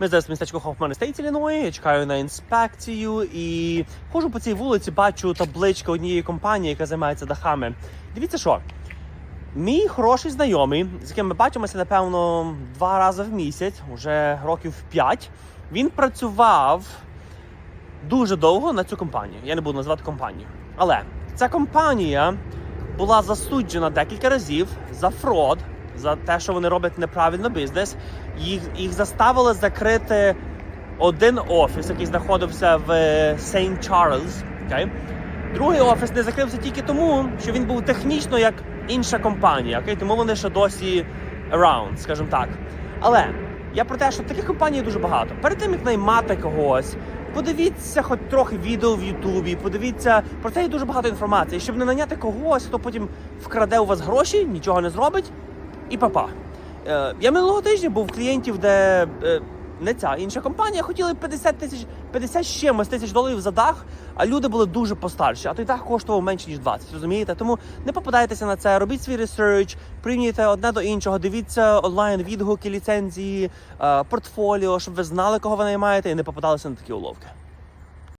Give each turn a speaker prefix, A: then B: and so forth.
A: Ми зараз в містечку Хофман Стейт, Ілліної, я чекаю на інспекцію і ходжу по цій вулиці, бачу табличку однієї компанії, яка займається дахами. Дивіться що. Мій хороший знайомий, з яким ми бачимося, напевно, два рази в місяць, уже років п'ять. Він працював дуже довго на цю компанію. Я не буду називати компанію. Але ця компанія була засуджена декілька разів за фрод, за те, що вони роблять неправильно бізнес. Їх, їх заставили закрити один офіс, який знаходився в Сейнт Чарльз. Okay? Другий офіс не закрився тільки тому, що він був технічно як інша компанія. Okay? Тому вони ще досі around, скажімо так. Але я про те, що таких компаній дуже багато. Перед тим як наймати когось, подивіться хоч трохи відео в Ютубі, подивіться про це є дуже багато інформації, щоб не наняти когось, хто потім вкраде у вас гроші, нічого не зробить, і папа. Е, я минулого тижня був в клієнтів, де е, не ця інша компанія хотіли 50 тисяч 50 з чимось тисяч доларів за дах, а люди були дуже постарші, а той дах коштував менше ніж 20, розумієте? Тому не попадайтеся на це, робіть свій ресерч, приймійте одне до іншого, дивіться онлайн відгуки, ліцензії, е, портфоліо, щоб ви знали, кого ви наймаєте, і не попадалися на такі уловки.